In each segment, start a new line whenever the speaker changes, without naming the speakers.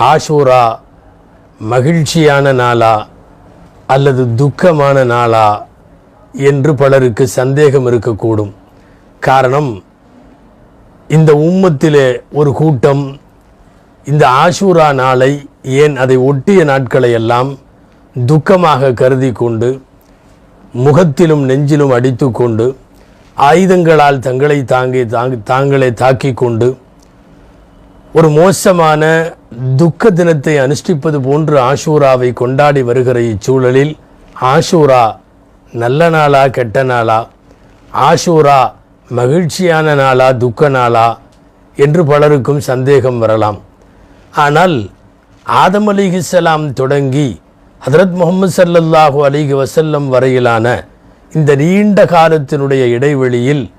ஆஷூரா மகிழ்ச்சியான நாளா அல்லது துக்கமான நாளா என்று பலருக்கு சந்தேகம் இருக்கக்கூடும். காரணம் இந்த உம்மத்திலே ஒரு கூட்டம் இந்த ஆஷூரா நாளை ஏன் அதை ஒட்டிய நாட்களை எல்லாம் துக்கமாக கருதி கொண்டு முகத்திலும் நெஞ்சிலும் அடித்துக்கொண்டு ஆயுதங்களால் தங்களை தாங்கி தாங்கி தாங்களே தாக்கிக் கொண்டு ஒரு மோசமான துக்க தினத்தை அனுஷ்டிப்பது போன்று ஆஷூராவை கொண்டாடி வருகிற இச்சூழலில் ஆஷூரா நல்ல நாளா கெட்ட நாளா? ஆஷூரா மகிழ்ச்சியான நாளா துக்க நாளா? என்று பலருக்கும் சந்தேகம் வரலாம். ஆனால் ஆதம் அலிஹிஸ்ஸலாம் தொடங்கி ஹதரத் முகமது சல்லல்லாஹு அலிஹி வசல்லம் வரையிலான இந்த நீண்ட காலத்தினுடைய இடைவெளியில்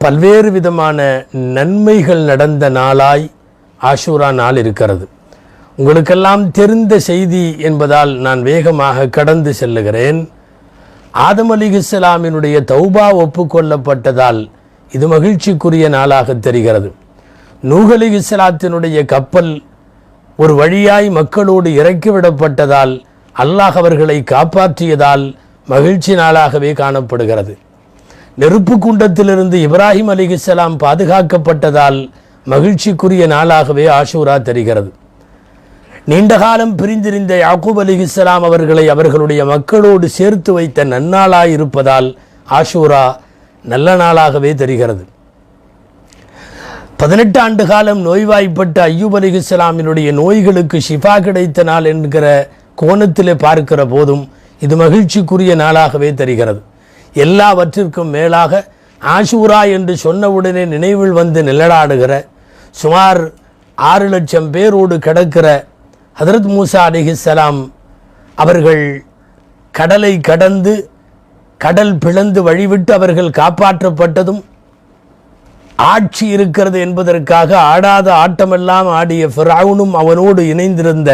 பல்வேறு விதமான நன்மைகள் நடந்த நாளாய் ஆஷூரா நாள் இருக்கிறது. உங்களுக்கெல்லாம் தெரிந்த செய்தி என்பதால் நான் வேகமாக கடந்து செல்லுகிறேன். ஆதம் அலிஹிஸ்ஸலாமினுடைய தௌபா ஒப்புக்கொள்ளப்பட்டதால் இது மகிழ்ச்சிக்குரிய நாளாக தெரிகிறது. நூகலி இஸ்லாத்தினுடைய கப்பல் ஒரு வழியாய் மக்களோடு இறக்கிவிடப்பட்டதால் அல்லாஹ் அவர்களை காப்பாற்றியதால் மகிழ்ச்சி நாளாகவே காணப்படுகிறது. நெருப்பு குண்டத்திலிருந்து இப்ராஹிம் அலிஹிஸ்ஸலாம் பாதுகாக்கப்பட்டதால் மகிழ்ச்சிக்குரிய நாளாகவே ஆஷூரா தெரிகிறது. நீண்ட காலம் பிரிந்திருந்த யாக்கூப் அலிஹிஸ்ஸலாம் அவர்களை அவர்களுடைய மக்களோடு சேர்த்து வைத்த நன்னாளாய் இருப்பதால் ஆஷூரா நல்ல நாளாகவே தெரிகிறது. பதினெட்டு ஆண்டு காலம் நோய்வாய்ப்பட்ட ஐயூப் அலிஹிஸ்ஸலாமினுடைய நோய்களுக்கு ஷிஃபா கிடைத்த நாள் என்கிற கோணத்திலே பார்க்கிற போதும் இது மகிழ்ச்சிக்குரிய நாளாகவே தெரிகிறது. எல்லாவற்றிற்கும் மேலாக ஆஷூரா என்று சொன்னவுடனே நினைவில் வந்து நிழலாடுகிற சுமார் ஆறு லட்சம் பேரோடு கிடக்கிற ஹதரத் மூசா அலிஹிசலாம் அவர்கள் கடலை கடந்து கடல் பிளந்து வழிவிட்டு அவர்கள் காப்பாற்றப்பட்டதும் ஆட்சி இருக்கிறது என்பதற்காக ஆடாத ஆட்டமெல்லாம் ஆடிய ஃபிரௌனும் அவனோடு இணைந்திருந்த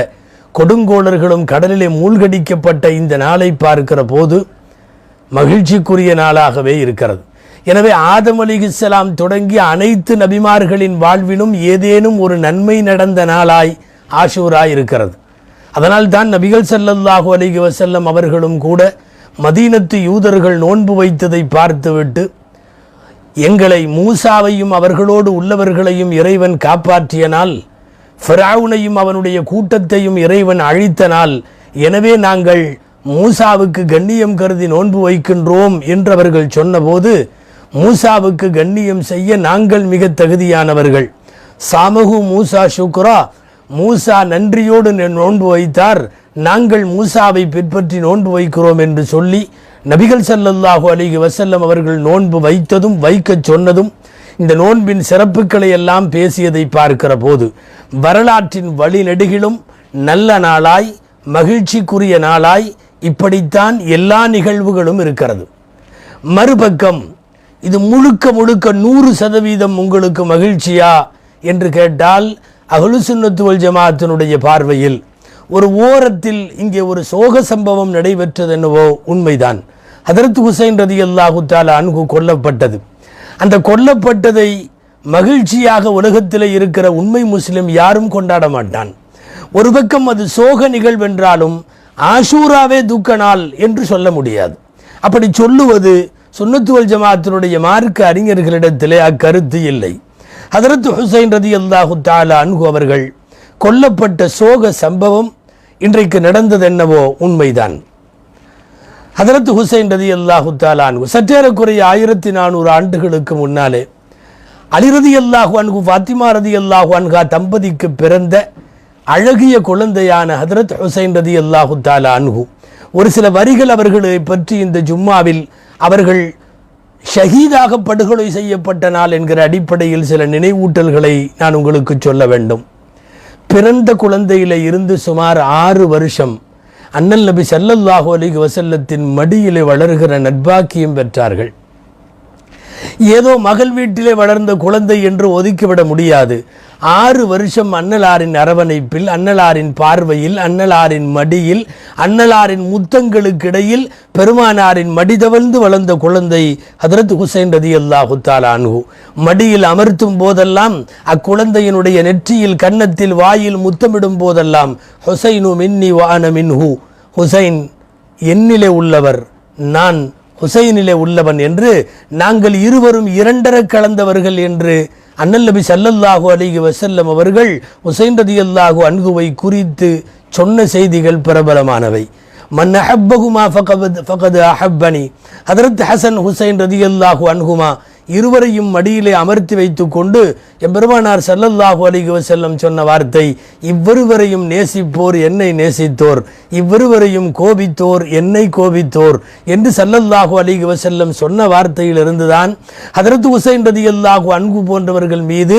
கொடுங்கோளர்களும் கடலிலே மூழ்கடிக்கப்பட்ட இந்த நாளை பார்க்கிற போது மகிழ்ச்சிக்குரிய நாளாகவே இருக்கிறது. எனவே ஆதம் அலிஹிஸ்ஸலாம் தொடங்கி அனைத்து நபிமார்களின் வாழ்விலும் ஏதேனும் ஒரு நன்மை நடந்த நாளாய் ஆஷூரா இருக்கிறது. அதனால் தான் நபிகள் செல்லல்லாஹு அலிக செல்லும் அவர்களும் கூட மதீனத்து யூதர்கள் நோன்பு வைத்ததை பார்த்துவிட்டு எங்களை மூசாவையும் அவர்களோடு உள்ளவர்களையும் இறைவன் காப்பாற்றியனால் ஃபிராவுனையும் அவனுடைய கூட்டத்தையும் இறைவன் அழித்தனால் எனவே நாங்கள் மூசாவுக்கு கண்ணியம் கருதி நோன்பு வைக்கின்றோம் என்று அவர்கள் சொன்னபோது மூசாவுக்கு கண்ணியம் செய்ய நாங்கள் மிக தகுதியானவர்கள். சாமகு மூசா சுக்ரா மூசா நன்றியோடு நோன்பு வைத்தார். நாங்கள் மூசாவை பின்பற்றி நோன்பு வைக்கிறோம் என்று சொல்லி நபிகள் சல்லல்லாஹு அலிகி வசல்லம் அவர்கள் நோன்பு வைத்ததும் வைக்கச் சொன்னதும் இந்த நோன்பின் சிறப்புகளை எல்லாம் பேசியதை பார்க்கிற போது வரலாற்றின் வழிநெடுகிலும் நல்ல நாளாய் மகிழ்ச்சிக்குரிய நாளாய் இப்படித்தான் எல்லா நிகழ்வுகளும் இருக்கிறது. மறுபக்கம் இது முழுக்க முழுக்க நூறு சதவீதம் உங்களுக்கு மகிழ்ச்சியா? என்று கேட்டால் அகலு சுன்னத்துவல் ஜமாத்தினுடைய பார்வையில் ஒரு ஓரத்தில் இங்கே ஒரு சோக சம்பவம் நடைபெற்றது என்னவோ உண்மைதான். ஹதரத் ஹுசைன் ரதி அல்லாஹுத்தால் அன்கு கொல்லப்பட்டது. அந்த கொல்லப்பட்டதை மகிழ்ச்சியாக உலகத்தில் இருக்கிற உண்மை முஸ்லிம் யாரும் கொண்டாட மாட்டான். ஒரு பக்கம் அது சோக நிகழ்வென்றாலும் ஆஷூராவே துக்க நாள் என்று சொல்ல முடியாது. அப்படி சொல்லுவது சுன்னத்துவல் ஜமாத்தினுடைய மார்க்க அறிஞர்களிடத்திலே அக்கருத்து இல்லை. ஹதரத் ஹுசைன் ரதி அல்லாஹு தாலா அன்கு அவர்கள் கொல்லப்பட்ட சோக சம்பவம் இன்றைக்கு நடந்தது என்னவோ உண்மைதான். ஹதரத் ஹுசைன் ரதி அல்லாஹு தாலான்கு சற்றேறக்குறைய ஆயிரத்தி நானூறு ஆண்டுகளுக்கு முன்னாலே அலிரதி அல்லாஹு அன்கு ஃபாத்திமா ரதி அல்லாஹு அன்ஹா தம்பதிக்கு பிறந்த அழகிய குழந்தையான ஹதரத் ஹுசைன் ரதி அல்லாஹு தாலா அன்ஹு ஒரு சில வரிகள் அவர்களை பற்றி இந்த ஜும்மாவில் அவர்கள் ஷஹீதாக படுகொலை செய்யப்பட்ட நாள் என்கிற அடிப்படையில் சில நினைவூட்டல்களை நான் உங்களுக்கு சொல்ல வேண்டும். பிறந்த குழந்தையில இருந்து சுமார் ஆறு வருஷம் அண்ணல் நபி சல்லல்லாஹு அலைஹி வசல்லத்தின் மடியிலே வளர்கிற நட்பாக்கியம் பெற்றார்கள். ஏதோ மகள் வீட்டிலே வளர்ந்த குழந்தை என்று ஒதுக்கிவிட முடியாது. ஆறு வருஷம் அன்னலாரின் அரவணைப்பில் அன்னலாரின் பார்வையில் அன்னலாரின் மடியில் அன்னலாரின் முத்தங்களுக்கிடையில் பெருமானாரின் மடிதவழ்ந்து வளர்ந்த குழந்தை ஹதரத் ஹுசைன் ரதி அல்லாஹுத்தால் அன்ஹு. மடியில் அமர்த்தும் போதெல்லாம் அக்குழந்தையினுடைய நெற்றியில் கன்னத்தில் வாயில் முத்தமிடும் போதெல்லாம் ஹுசைனு மின்னி வான மின்ஹு. ஹுசைன் என்னிலே உள்ளவர். நான் ஹுசைனிலே உள்ளவன் என்று நாங்கள் இருவரும் இரண்டர கலந்தவர்கள் என்று அண்ணல் நபி சல்லல்லாஹூ அலிகி வசல்லம் அவர்கள் ஹுசைன் ரதி அல்லாஹூ அன்ஹுவை குறித்து சொன்ன செய்திகள் பிரபலமானவை. மன் அஹப்பகுமா ஃபகது அஹப்பனி. ஹதரத் ஹசன் ஹுசைன் ரதியல்லாஹு அன்ஹுமா இருவரையும் மடியிலே அமர்த்தி வைத்துக் கொண்டு எம்பெருமானார் செல்லல்லாஹு அலிகுவ செல்லம் சொன்ன வார்த்தை இவ்விருவரையும் நேசிப்போர் என்னை நேசித்தோர் இவ்விருவரையும் கோபித்தோர் என்னை கோபித்தோர் என்று செல்லல்லாஹு அலிகுவ செல்லம் சொன்ன வார்த்தையிலிருந்துதான் ஹதரத் ரதி அல்லாஹு அன்பு போன்றவர்கள் மீது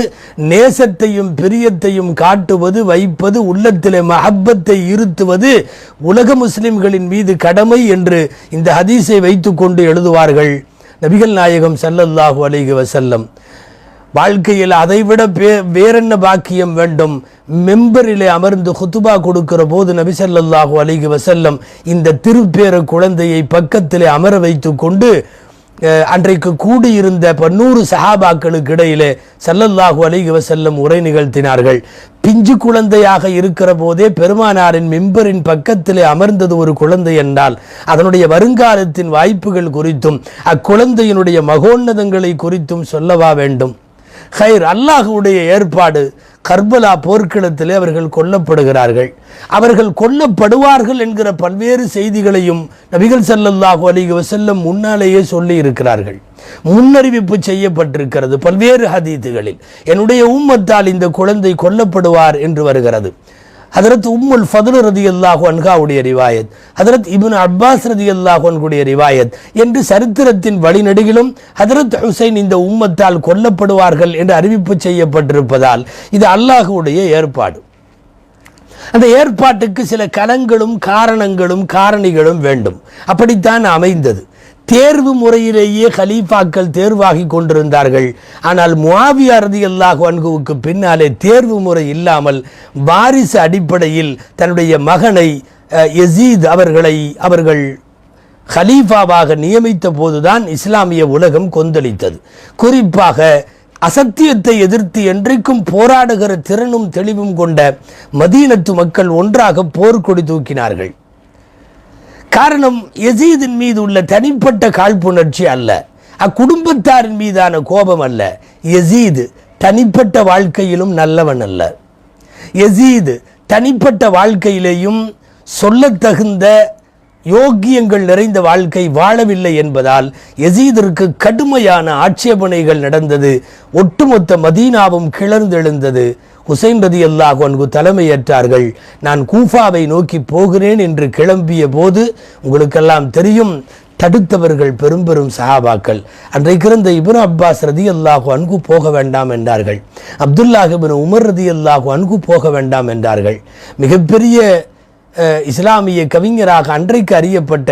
நேசத்தையும் பிரியத்தையும் காட்டுவது வைப்பது உள்ளத்திலே மஹப்பத்தை இருத்துவது உலக முஸ்லிம்களின் மீது கடமை என்று இந்த ஹதீஸை வைத்துக்கொண்டு எழுதுவார்கள். நபிகள் நாயகம் சல்லல்லாஹு அலிக வசல்லம் வாழ்க்கையில் அதைவிட பே வேறென்ன பாக்கியம் வேண்டும்? மெம்பரிலே அமர்ந்து குத்துபா கொடுக்கிற போது நபி ஸல்லல்லாஹு அலைஹி வஸல்லம் இந்த திருப்பேர குழந்தையை பக்கத்திலே அமர வைத்து கொண்டு அன்றைக்கு கூடியிருந்த பன்னூறு சஹாபாக்களுக்கு இடையிலே சல்லல்லாஹு அலிஹி வசல்லம் உரை நிகழ்த்தினார்கள். பிஞ்சு குழந்தையாக இருக்கிற போதே பெருமானாரின் மிம்பரின் பக்கத்திலே அமர்ந்தது ஒரு குழந்தை என்றால் அதனுடைய வருங்காலத்தின் வாய்ப்புகள் குறித்தும் அக்குழந்தையினுடைய மகோன்னதங்களை குறித்தும் சொல்லவா வேண்டும்? ஹைர் அல்லாஹுடைய ஏற்பாடு கர்பலா போர்க்களத்திலே அவர்கள் கொல்லப்படுகிறார்கள். அவர்கள் கொல்லப்படுவார்கள் என்கிற பல்வேறு செய்திகளையும் நபிகள் சல்லல்லாஹு அலிக வசல்லம் முன்னாலேயே சொல்லி இருக்கிறார்கள் முன்னறிவிப்பு செய்யப்பட்டிருக்கிறது பல்வேறு ஹதீத்துகளில். என்னுடைய உம்மத்தால் இந்த குழந்தை கொல்லப்படுவார் என்று வருகிறது. ஹதரத் உம்முல் ஃபதுல் ரதி அல்லாஹு அன்காவுடைய ரிவாயத் ஹதரத் இபின் அப்பாஸ் ரதி அல்லாஹு அன்குடைய ரிவாயத் என்று சரித்திரத்தின் வழிநடுகிலும் ஹதரத் ஹுசைன் இந்த உம்மத்தால் கொல்லப்படுவார்கள் என்று அறிவிப்பு செய்யப்பட்டிருப்பதால் இது அல்லாஹுடைய ஏற்பாடு. அந்த ஏற்பாட்டுக்கு சில கலங்களும் காரணங்களும் காரணிகளும் வேண்டும். அப்படித்தான் அமைந்தது. தேர்வு முறையிலேயே கலீஃபாக்கள் தேர்வாகி கொண்டிருந்தார்கள். ஆனால் முஆவியா ரதியல்லாஹு அன்குவுக்கு பின்னாலே தேர்வு முறை இல்லாமல் வாரிசு அடிப்படையில் தன்னுடைய மகனை எசீத் யசீத் அவர்களை அவர்கள் ஹலீஃபாவாக நியமித்த போதுதான் இஸ்லாமிய உலகம் கொந்தளித்தது. குறிப்பாக அசத்தியத்தை எதிர்த்து என்றைக்கும் போராடுகிற திறனும் தெளிவும் கொண்ட மதீனத்து மக்கள் ஒன்றாக போர்க்கொடி தூக்கினார்கள். காரணம் யசீதின் மீது உள்ள தனிப்பட்ட காழ்ப்புணர்ச்சி அல்ல. அக்குடும்பத்தாரின் மீதான கோபம் அல்ல. எசீது தனிப்பட்ட வாழ்க்கையிலும் நல்லவன் அல்ல. எசீது தனிப்பட்ட வாழ்க்கையிலேயும் சொல்லத்தகுந்த யோக்கியங்கள் நிறைந்த வாழ்க்கை வாழவில்லை என்பதால் எசீதிற்கு கடுமையான ஆட்சேபனைகள் நடந்தது. ஒட்டுமொத்த மதீனாவும் கிளர்ந்தெழுந்தது. ஹுசைன் ரதி அல்லாஹ் அன்கு தலைமையேற்றார்கள். நான் கூஃபாவை நோக்கி போகிறேன் என்று கிளம்பிய போது உங்களுக்கெல்லாம் தெரியும் தடுத்தவர்கள் பெரும் பெரும் சஹாபாக்கள். அன்றைக்கு இருந்த இப்னு அப்பாஸ் ரதி அல்லாஹு அன்கு போக வேண்டாம் என்றார்கள். அப்துல்லாஹிபின் உமர் ரதி அல்லாஹு அன்கு போக வேண்டாம் என்றார்கள். மிகப்பெரிய இஸ்லாமிய கவிஞராக அன்றைக்கு அறியப்பட்ட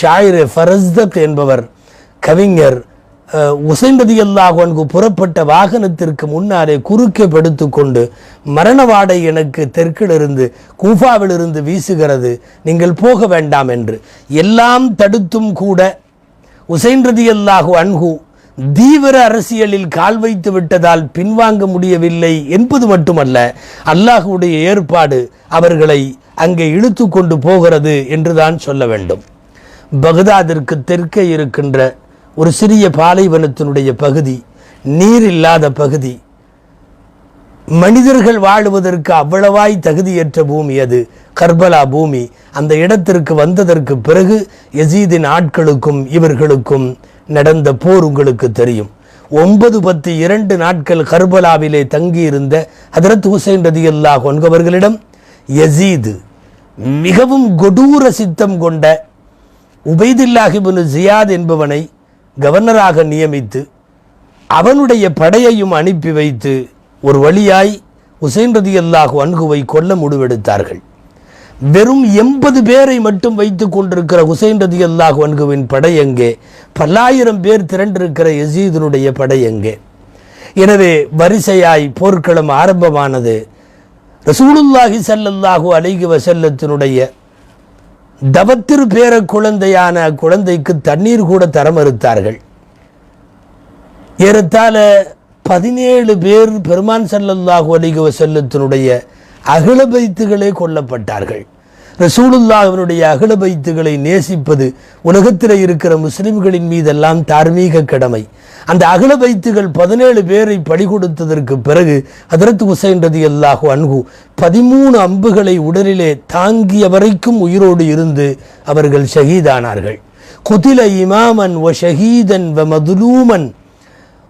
ஷாயிர் ஃபரஸ்தக் என்பவர் கவிஞர் அஹ், உசைன் அன்கு புறப்பட்ட வாகனத்திற்கு முன்னாலே குறுக்கே படுத்து கொண்டு மரண வாடை எனக்கு தெற்கிலிருந்து கூஃபாவிலிருந்து வீசுகிறது. நீங்கள் போக வேண்டாம் என்று. எல்லாம் தடுத்தும் கூட உசைன் அன்கு தீவிர அரசியலில் கால் வைத்து விட்டதால் பின்வாங்க முடியவில்லை என்பது மட்டுமல்ல அல்லாஹுடைய ஏற்பாடு அவர்களை அங்கே இழுத்து கொண்டு போகிறது என்றுதான் சொல்ல வேண்டும். பகதாதிற்கு தெற்கே இருக்கின்ற ஒரு சிறிய பாலைவனத்தினுடைய பகுதி நீர் இல்லாத பகுதி மனிதர்கள் வாழுவதற்கு அவ்வளவாய் தகுதியற்ற பூமி அது கர்பலா பூமி. அந்த இடத்திற்கு வந்ததற்கு பிறகு எசீதின் ஆட்களுக்கும் இவர்களுக்கும் நடந்த போர் உங்களுக்கு தெரியும். ஒன்பது பத்து இரண்டு நாட்கள் கர்பலாவிலே தங்கியிருந்த ஹதரத் ஹுசைன் ரதி அல்லாஹ் கொன்கவர்களிடம் எசீது மிகவும் கொடூர சித்தம் கொண்ட உபைதில்லாஹிபுனு ஜியாத் என்பவனை கவர்னராக நியமித்து அவனுடைய படையையும் அனுப்பி வைத்து ஒரு வழியாய் உசைன் ரதி அல்லாஹு அன்குவை கொல்ல முடிவெடுத்தார்கள். வெறும் எண்பது பேரை மட்டும் வைத்துக் கொண்டிருக்கிற ஹுசைன் ரதி அல்லாஹ் அன்குவின் படை எங்கே? பல்லாயிரம் பேர் திரண்டிருக்கிற எசீதனுடைய படை எங்கே? எனவே வரிசையாய் போர்க்களம் ஆரம்பமானது. ரசூலுல்லாஹி சல்லல்லாஹூ அலைகி வசல்லத்தினுடைய தவத்திரு பேர குழந்தையான குழந்தைக்கு தண்ணீர் கூட தர மறுத்தார்கள் ஏறத்தாழ பதினேழு பேர் பெருமான் சல்லல்லாஹூ அலிக வசல்லத்தினுடைய அகில பைத்துகளே கொல்லப்பட்டார்கள். ரசூலுல்லாஹினுடைய அகில பைத்துகளை நேசிப்பது உலகத்தில் இருக்கிற முஸ்லிம்களின் மீதெல்லாம் தார்மீக கடமை. அந்த அகில பைத்துகள் பதினேழு பேரை படி கொடுத்ததற்கு பிறகு ஹதரத் ஹுசைன் ரதி அல்லாஹு அன்ஹு பதிமூணு அம்புகளை உடலிலே தாங்கிய வரைக்கும் உயிரோடு இருந்து அவர்கள் ஷஹீதானார்கள். குதில இமாமன் வ ஷஹீதன் வ மதுலூமன்.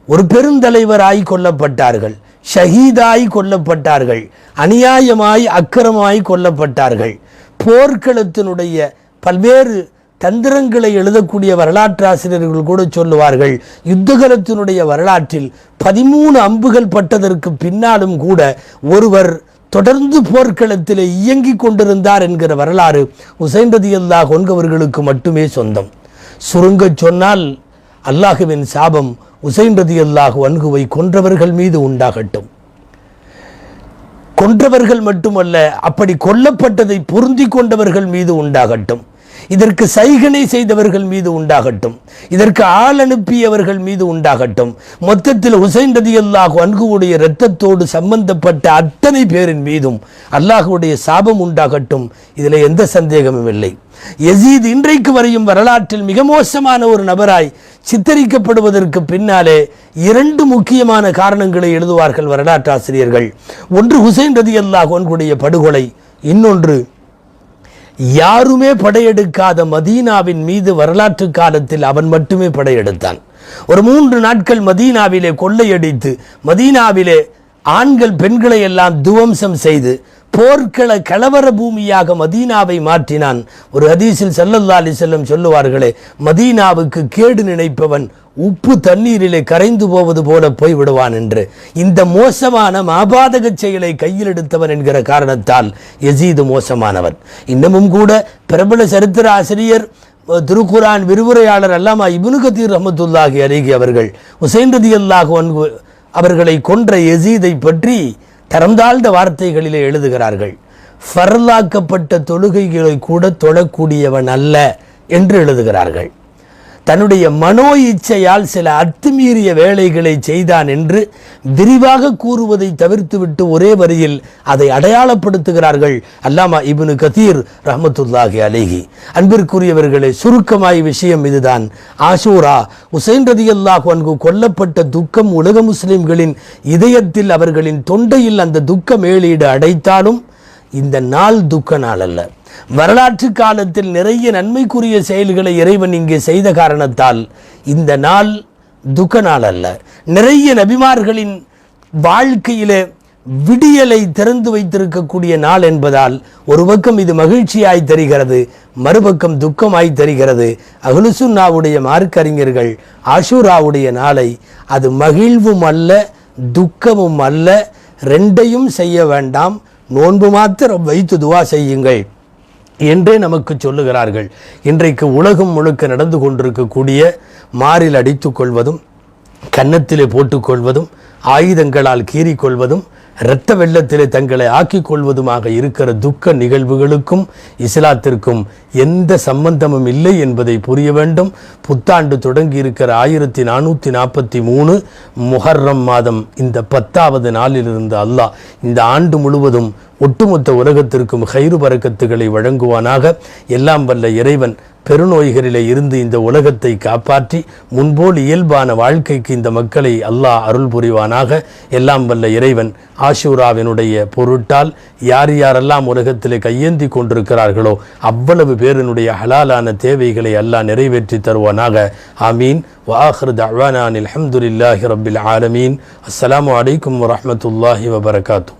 ஒரு பெருந்தலைவராய் கொல்லப்பட்டார்கள். ஷஹீதாய் கொல்லப்பட்டார்கள். அநியாயமாய் அக்கிரமாய் கொல்லப்பட்டார்கள். போர்க்களத்தினுடைய பல்வேறு தந்திரங்களை எழுதக்கூடிய வரலாற்றாசிரியர்கள் கூட சொல்லுவார்கள். யுத்தகலத்தினுடைய வரலாற்றில் பதிமூணு அம்புகள் பட்டதற்கு பின்னாலும் கூட ஒருவர் தொடர்ந்து போர்க்களத்தில் இயங்கிக் கொண்டிருந்தார் என்கிற வரலாறு உசைன் ரதி அல்லாஹ் கொன்கவர்களுக்கு மட்டுமே சொந்தம். சுருங்கச் சொன்னால் அல்லாஹுவின் சாபம் உசைன் ரதி அல்லாஹ் ஒன்குவை கொன்றவர்கள் மீது உண்டாகட்டும். கொன்றவர்கள் மட்டுமல்ல அப்படி கொல்லப்பட்டதை பொருந்தி கொண்டவர்கள் மீது உண்டாகட்டும். இதற்கு சைகனை செய்தவர்கள் மீது உண்டாகட்டும். இதற்கு ஆள் அனுப்பியவர்கள் மீது உண்டாகட்டும். மொத்தத்தில் ஹுசைன் ரதி அல்லாஹு அன்குவுடைய இரத்தத்தோடு சம்பந்தப்பட்ட அத்தனை பேரின் மீதும் அல்லாஹுடைய சாபம் உண்டாகட்டும். இதில் எந்த சந்தேகமும் இல்லை. எசீத் இன்றைக்கு வரையும் வரலாற்றில் மிக மோசமான ஒரு நபராய் சித்தரிக்கப்படுவதற்கு பின்னாலே இரண்டு முக்கியமான காரணங்களை எழுதுவார்கள் வரலாற்றாசிரியர்கள். ஒன்று ஹுசைன் ரதி அல்லாஹ் ஒன்குடைய படுகொலை இன்னொன்று யாருமே படையெடுக்காத மதீனாவின் மீது வரலாற்று காலத்தில் அவன் மட்டுமே படையெடுத்தான். ஒரு மூன்று நாட்கள் மதீனாவிலே கொள்ளையடித்து மதீனாவிலே ஆண்கள் பெண்களை எல்லாம் துவம்சம் செய்து போர்க்கள கலவர பூமியாக மதீனாவை மாற்றினான். ஒரு ஹதீஸில் ஸல்லல்லாஹு அலைஹி செல்லம் சொல்லுவார்களே மதீனாவுக்கு கேடு நினைப்பவன் உப்பு தண்ணீரிலே கரைந்து போவது போல போய் விடுவான் என்று. இந்த மோசமான மாபாதக செயலை கையில் எடுத்தவன் என்கிற காரணத்தால் எசீது மோசமானவன். இன்னமும் கூட பிரபல சரித்திர ஆசிரியர் திருக்குரான் விரிவுரையாளர் அல்லாமா இபுனு கதீர் ரஹமத்துல்லாஹி அலிகி அவர்கள் உசைன் ரதி அல்லாஹ் அவர்களை கொன்ற எசீதை பற்றி தரந்தாழ்ந்த வார்த்தைகளிலே எழுதுகிறார்கள். ஃபர்லாக்கப்பட்ட தொழுகைகளை கூட தொழக்கூடியவன் அல்ல என்று எழுதுகிறார்கள். தன்னுடைய மனோ இச்சையால் சில அத்துமீறிய வேலைகளை செய்தான் என்று விரிவாக கூறுவதை தவிர்த்துவிட்டு ஒரே வரியில் அதை அடையாளப்படுத்துகிறார்கள் அல்லாமா இபுனு கதீர் ரஹமத்துல்லாஹி அலேஹி. அன்பிற்குரியவர்களே சுருக்கமாய் விஷயம் இதுதான். ஆஷூரா உசைன் ரதி அல்லாஹ் அன்கு கொல்லப்பட்ட துக்கம் உலக முஸ்லிம்களின் இதயத்தில் அவர்களின் தொண்டையில் அந்த துக்க மேலீடு அடைத்தாலும் இந்த நாள் துக்க நாள் அல்ல. வரலாற்று காலத்தில் நிறைய நன்மைக்குரிய செயல்களை இறைவன் இங்கே செய்த காரணத்தால் இந்த நாள் துக்க நாள் அல்ல. நிறைய நபிமார்களின் வாழ்க்கையிலே விடியலை திறந்து வைத்திருக்கக்கூடிய நாள் என்பதால் ஒரு பக்கம் இது மகிழ்ச்சியாய் தெரிகிறது மறுபக்கம் துக்கமாய் தெரிகிறது. அகலுசுன்னாவுடைய மார்க்கறிஞர்கள் ஆஷூராவுடைய நாளை அது மகிழ்வும் அல்ல துக்கமும் அல்ல ரெண்டையும் செய்ய வேண்டாம். நோன்பு மாத்திரம் வைத்து துவா செய்யுங்கள் என்றே நமக்கு சொல்லுகிறார்கள். இன்றைக்கு உலகம் முழுக்க நடந்து கொண்டிருக்கக்கூடிய மாறில் அடித்துக்கொள்வதும் கன்னத்திலே போட்டுக்கொள்வதும் ஆயுதங்களால் கீறிக்கொள்வதும் இரத்த வெள்ளத்திலே தங்களை ஆக்கிக் கொள்வதுமாக இருக்கிற துக்க நிகழ்வுகளுக்கும் இஸ்லாத்திற்கும் எந்த சம்பந்தமும் இல்லை என்பதை புரிய வேண்டும். புத்தாண்டு தொடங்கி இருக்கிற ஆயிரத்தி நானூற்றி நாற்பத்தி மூணு முஹர்ரம் மாதம் இந்த பத்தாவது நாளிலிருந்து அல்லாஹ் இந்த ஆண்டு முழுவதும் ஒட்டுமொத்த உலகத்திற்கும் ஹைரு பறக்கத்துகளை வழங்குவானாக. எல்லாம் வல்ல இறைவன் பெருநோய்களிலே இருந்து இந்த உலகத்தை காப்பாற்றி முன்போல் இயல்பான வாழ்க்கைக்கு இந்த மக்களை அல்லாஹ் அருள் புரிவானாக. எல்லாம் வல்ல இறைவன் ஆஷூராவினுடைய பொருட்டால் யார் யாரெல்லாம் உலகத்திலே கையேந்தி கொண்டிருக்கிறார்களோ அவ்வளவு பேரினுடைய ஹலாலான தேவைகளை அல்லாஹ் நிறைவேற்றி தருவானாக. ஆமீன். வாஹர் தவானான் அலமதுல்லாஹி ரபில் ஆலமீன். அஸ்ஸலாமு அலைக்கும் வரஹமத்துல்லாஹி வபரகாத்து.